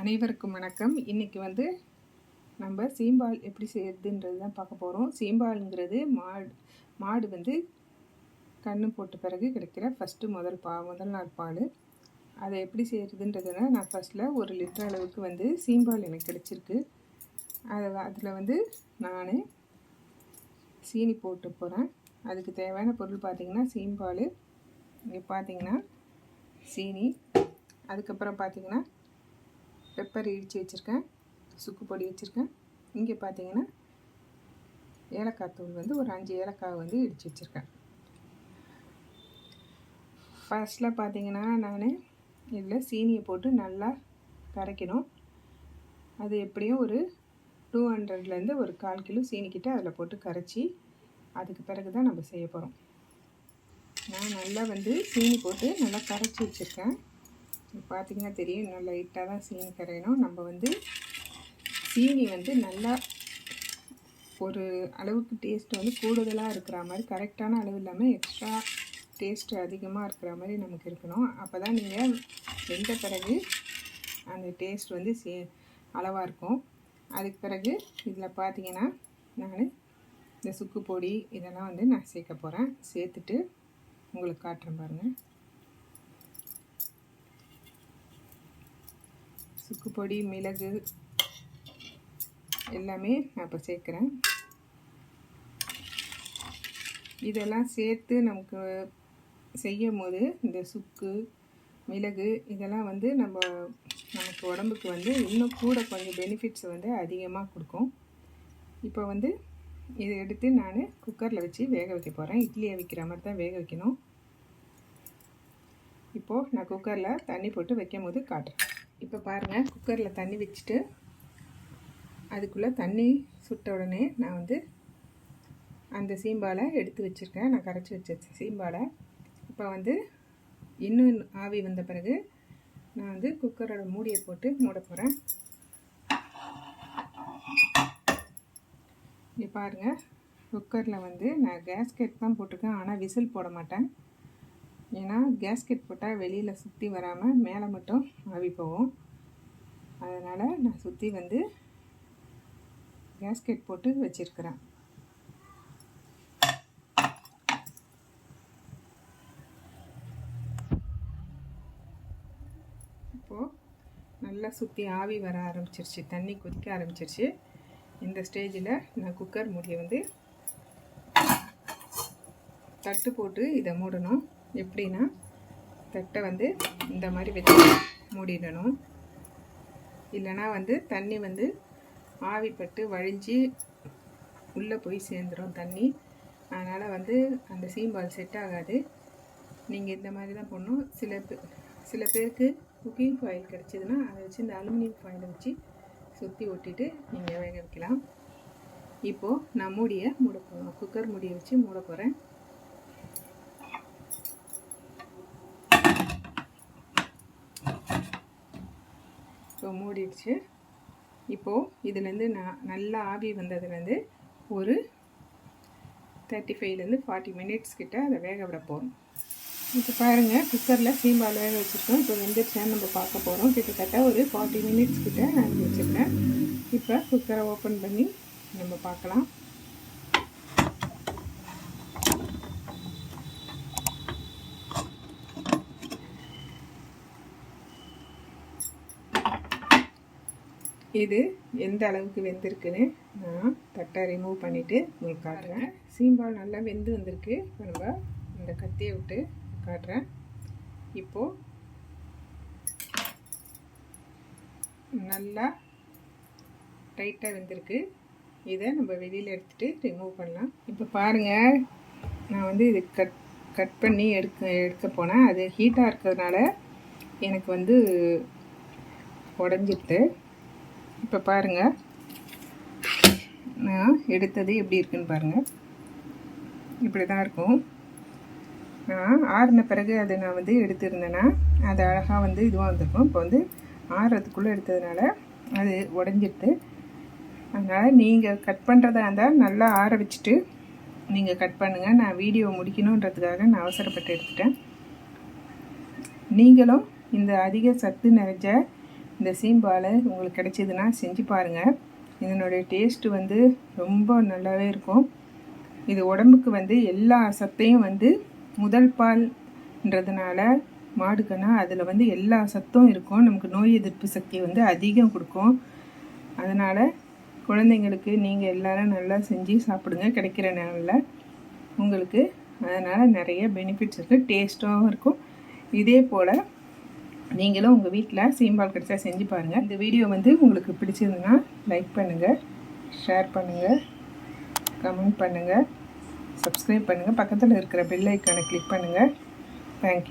அனைவருக்கும் வணக்கம். இன்றைக்கி வந்து நம்ம சீம்பால் எப்படி செய்யறதுன்றது தான் பார்க்க போகிறோம் சீம்பாலுங்கிறது மாடு மாடு வந்து கண்ணு போட்ட பிறகு கிடைக்கிற ஃபஸ்ட்டு முதல் பா முதல் நாள் பால். அதை எப்படி செய்கிறதுன்றதுனா நான் ஃபஸ்ட்டில் ஒரு லிட்டர் அளவுக்கு வந்து சீம்பால் எனக்கு கிடச்சிருக்கு. அதை அதில் வந்து நான் சீனி போட்டு போகிறேன் அதுக்கு தேவையான பொருள் பார்த்திங்கன்னா சீம்பால். இங்கே பார்த்திங்கன்னா சீனி. அதுக்கப்புறம் பார்த்திங்கன்னா பெப்பர் இடித்து வச்சுருக்கேன். சுக்கு பொடி வச்சுருக்கேன். இங்கே பார்த்தீங்கன்னா ஏலக்காய் தூள் வந்து ஒரு அஞ்சு ஏலக்காய் வந்து இடித்து வச்சுருக்கேன். ஃபஸ்ட்டில் பார்த்தீங்கன்னா நான் இதில் சீனியை போட்டு நல்லா கரைக்கணும். அது எப்படியும் ஒரு டூ ஹண்ட்ரட்லேருந்து ஒரு கால் கிலோ சீனிக்கிட்ட அதில் போட்டு கரைச்சி அதுக்கு பிறகு தான் நம்ம செய்ய போகிறோம் நான் நல்லா வந்து சீனி போட்டு நல்லா கரைச்சி வச்சுருக்கேன். பார்த்திங்கன்னா தெரியும் இன்னும் லைட்டாக தான் சீனி கரையணும். நம்ம வந்து சீனி வந்து நல்லா ஒரு அளவுக்கு டேஸ்ட் வந்து கூடுதலாக இருக்கிற மாதிரி கரெக்டான அளவு இல்லாமல் எக்ஸ்ட்ரா டேஸ்ட்டு அதிகமாக இருக்கிற மாதிரி நமக்கு இருக்கணும். அப்போ தான் நீங்கள் வெந்த பிறகு அந்த டேஸ்ட் வந்து சே அளவாக இருக்கும். அதுக்கு பிறகு இதில் பார்த்தீங்கன்னா நான் இந்த சுக்கு பொடி இதெல்லாம் வந்து நான் சேர்க்க போகிறேன் சேர்த்துட்டு உங்களுக்கு காட்டுறேன் பாருங்கள் சுக்கு பொடி மிளகு எல்லாமே நான் இப்போ சேர்க்குறேன். இதெல்லாம் சேர்த்து நமக்கு செய்யும் போது இந்த சுக்கு மிளகு இதெல்லாம் வந்து நம்ம நமக்கு உடம்புக்கு வந்து இன்னும் கூட கொஞ்சம் பெனிஃபிட்ஸ் வந்து அதிகமாக கொடுக்கும். இப்போ வந்து இதை எடுத்து நான் குக்கரில் வச்சு வேக வைக்க போகிறேன் இட்லியை வைக்கிற மாதிரி தான் வேக வைக்கணும். இப்போது நான் குக்கரில் தண்ணி போட்டு வைக்கும் போது காட்டுறேன். இப்போ பாருங்கள் குக்கரில் தண்ணி வச்சுட்டு அதுக்குள்ளே தண்ணி சுட்ட உடனே நான் வந்து அந்த சீம்பாலை எடுத்து வச்சுருக்கேன். நான் கரைச்சி வச்ச சீம்பாலை. இப்போ வந்து இன்னும் ஆவி வந்த பிறகு நான் வந்து குக்கரோட மூடியை போட்டு மூட போகிறேன் இங்கே பாருங்கள் குக்கரில் வந்து நான் கேஸ்கெட் தான் போட்டிருக்கேன். ஆனால் விசில் போட மாட்டேன். ஏன்னா கேஸ்கெட் போட்டால் வெளியில் சுற்றி வராமல் மேலே மட்டும் ஆவி போகும். அதனால் நான் சுற்றி வந்து கேஸ்கெட் போட்டு வச்சுருக்கிறேன். இப்போது நல்லா சுற்றி ஆவி வர ஆரம்பிச்சிருச்சு தண்ணி கொதிக்க ஆரம்பிச்சிருச்சு. இந்த ஸ்டேஜில் நான் குக்கர் மூடியை வந்து தட்டு போட்டு இதை மூடணும். எப்படின்னா தட்டை வந்து இந்த மாதிரி வச்சு மூடிடணும். இல்லைனா வந்து தண்ணி வந்து ஆவிப்பட்டு வழிஞ்சு உள்ளே போய் சேர்ந்துடும் தண்ணி. அதனால் வந்து அந்த சீம்பால் செட் ஆகாது. நீங்கள் இந்த மாதிரி தான் பண்ணணும் சில பேர் சில பேருக்கு குக்கிங் ஃபாயில் கிடச்சிதுன்னா அதை வச்சு இந்த அலுமினியம் ஃபாயிலை வச்சு சுற்றி ஒட்டிட்டு நீங்கள் வேக வைக்கலாம். இப்போது நான் மூடியை மூட போகிறோம் குக்கர் மூடியை வச்சு மூட போகிறேன் இப்போ மூடிடுச்சு. இப்போது இதுலேருந்து நான் நல்லா ஆவி வந்ததுலேருந்து ஒரு தேர்ட்டி ஃபைவ்லேருந்து ஃபார்ட்டி மினிட்ஸ் கிட்ட அதை வேக விட போகிறோம் இப்போ பாருங்கள் குக்கரில் சீம்பால் வேக வச்சுருக்கோம். இப்போ வெந்துருச்சான்னு நம்ம பார்க்க போகிறோம் கிட்டத்தட்ட ஒரு ஃபார்ட்டி மினிட்ஸ் கிட்ட நான் வச்சுருக்கேன். இப்போ குக்கரை ஓப்பன் பண்ணி நம்ம பார்க்கலாம். இது எந்த அளவுக்கு வெந்திருக்குன்னு நான் தட்டை ரிமூவ் பண்ணிவிட்டு உங்களுக்கு காட்டுறேன். சீம்பால் நல்லா வெந்து வந்திருக்கு. இப்போ நம்ம இந்த கத்தியை விட்டு காட்டுறேன். இப்போது நல்லா டைட்டாக வெந்திருக்கு. இதை நம்ம வெளியில் எடுத்துகிட்டு ரிமூவ் பண்ணலாம். இப்போ பாருங்கள் நான் வந்து இது கட் கட் பண்ணி எடுக்க எடுக்க போனேன். அது ஹீட்டாக இருக்கிறதுனால எனக்கு வந்து உடஞ்சிட்டு இப்போ பாருங்கள் நான் எடுத்தது எப்படி இருக்குன்னு பாருங்கள் இப்படி தான் இருக்கும். நான் ஆறின பிறகு அதை நான் வந்து எடுத்திருந்தேன்னா அது அழகாக வந்து இதுவாக வந்திருக்கும். இப்போ வந்து ஆறுறதுக்குள்ளே எடுத்ததுனால அது உடஞ்சிடுது அதனால் நீங்கள் கட் பண்ணுறதா இருந்தால் நல்லா ஆற வச்சுட்டு நீங்கள் கட் பண்ணுங்கள் நான் வீடியோ முடிக்கணுன்றதுக்காக நான் அவசரப்பட்டு எடுத்துட்டேன். நீங்களும் இந்த அதிக சத்து நிறைஞ்ச இந்த சீம்பால் உங்களுக்கு கிடைச்சிதுன்னா செஞ்சு பாருங்கள் இதனுடைய டேஸ்ட்டு வந்து ரொம்ப நல்லாவே இருக்கும். இது உடம்புக்கு வந்து எல்லா சத்தையும் வந்து முதல் பால்ன்றதுனால மாடுக்குன்னா அதில் வந்து எல்லா சத்தும் இருக்கும். நமக்கு நோய் எதிர்ப்பு சக்தி வந்து அதிகம் கொடுக்கும். அதனால் குழந்தைங்களுக்கு நீங்கள் எல்லோரும் நல்லா செஞ்சு சாப்பிடுங்க கிடைக்கிற நாளில் உங்களுக்கு அதனால் நிறைய பெனிஃபிட்ஸ் இருக்குது டேஸ்ட்டாகவும் இருக்கும். இதே போல் நீங்களும் உங்கள் வீட்டில் சீம்பால் கிடைச்சா செஞ்சு பாருங்கள் இந்த வீடியோ வந்து உங்களுக்கு பிடிச்சிருந்துன்னா லைக் பண்ணுங்கள் ஷேர் பண்ணுங்கள் கமெண்ட் பண்ணுங்கள் சப்ஸ்கிரைப் பண்ணுங்கள் பக்கத்தில் இருக்கிற பெல் ஐக்கானை கிளிக் பண்ணுங்கள் தேங்க்யூ